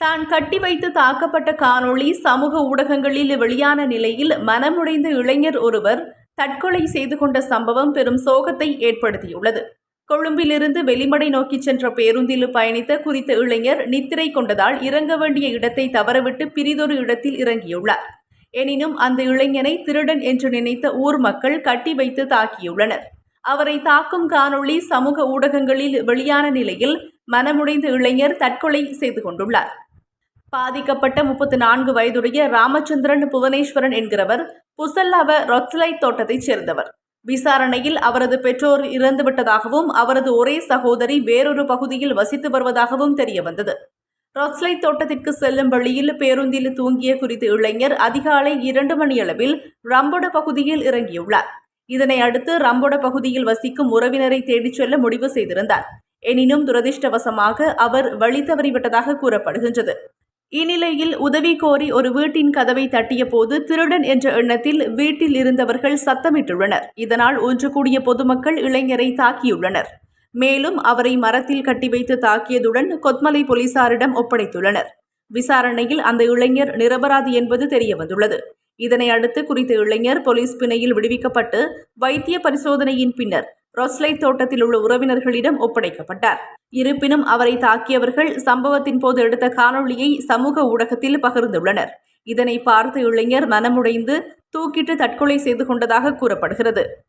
தான் கட்டி வைத்து தாக்கப்பட்ட காணொளி சமூக ஊடகங்களில் வெளியான நிலையில் மனமுடைந்த இளைஞர் ஒருவர் தற்கொலை செய்து கொண்ட சம்பவம் பெரும் சோகத்தை ஏற்படுத்தியுள்ளது. கொழும்பிலிருந்து வெளிமடை நோக்கி சென்ற பேருந்தில் பயணித்த குறித்த இளைஞர் நித்திரை கொண்டதால் இறங்க வேண்டிய இடத்தை தவறவிட்டு பிரிதொரு இடத்தில் இறங்கியுள்ளார். எனினும் அந்த இளைஞனை திருடன் என்று நினைத்த ஊர் மக்கள் கட்டி வைத்து தாக்கியுள்ளனர். அவரை தாக்கும் காணொளி சமூக ஊடகங்களில் வெளியான நிலையில் மனமுடைந்த இளைஞர் தற்கொலை செய்து கொண்டுள்ளார். பாதிக்கப்பட்ட முப்பத்து நான்கு வயதுடைய ராமச்சந்திரன் புவனேஸ்வரன் என்கிறவர் புசல்லாவ ரொத்ஸ்லை தோட்டத்தைச் சேர்ந்தவர். விசாரணையில் அவரது பெற்றோர் இறந்துவிட்டதாகவும் அவரது ஒரே சகோதரி வேறொரு பகுதியில் வசித்து வருவதாகவும் தெரியவந்தது. ரொத்ஸ்லை தோட்டத்திற்கு செல்லும் வழியில் பேருந்தில் தூங்கிய குறித்த இளைஞர் அதிகாலை இரண்டு மணியளவில் ரம்போட பகுதியில் இறங்கியுள்ளார். இதனை அடுத்து ரம்போட பகுதியில் வசிக்கும் உறவினரை தேடிச் செல்ல முடிவு செய்திருந்தார். எனினும் துரதிர்ஷ்டவசமாக அவர் வழி தவறிவிட்டதாக கூறப்படுகின்றது. இந்நிலையில் உதவி கோரி ஒரு வீட்டின் கதவை தட்டிய போது திருடன் என்ற எண்ணத்தில் வீட்டில் இருந்தவர்கள் சத்தமிட்டுள்ளனர். இதனால் ஒன்று கூடிய பொதுமக்கள் இளைஞரை தாக்கியுள்ளனர். மேலும் அவரை மரத்தில் கட்டி வைத்து தாக்கியதுடன் கொத்மலை போலீசாரிடம் ஒப்படைத்துள்ளனர். விசாரணையில் அந்த இளைஞர் நிரபராதி என்பது தெரியவந்துள்ளது. இதனை அடுத்து குறித்த இளைஞர் போலீஸ் பிணையில் விடுவிக்கப்பட்டு வைத்திய பரிசோதனையின் பின்னர் ரொஸ்லை தோட்டத்தில் உள்ள உறவினர்களிடம் ஒப்படைக்கப்பட்டார். இருப்பினும் அவரை தாக்கியவர்கள் சம்பவத்தின் போது எடுத்த காணொளியை சமூக ஊடகத்தில் பகிர்ந்துள்ளனர். இதனை பார்த்த இளைஞர் மனமுடைந்து தூக்கிட்டு தற்கொலை செய்து கொண்டதாக கூறப்படுகிறது.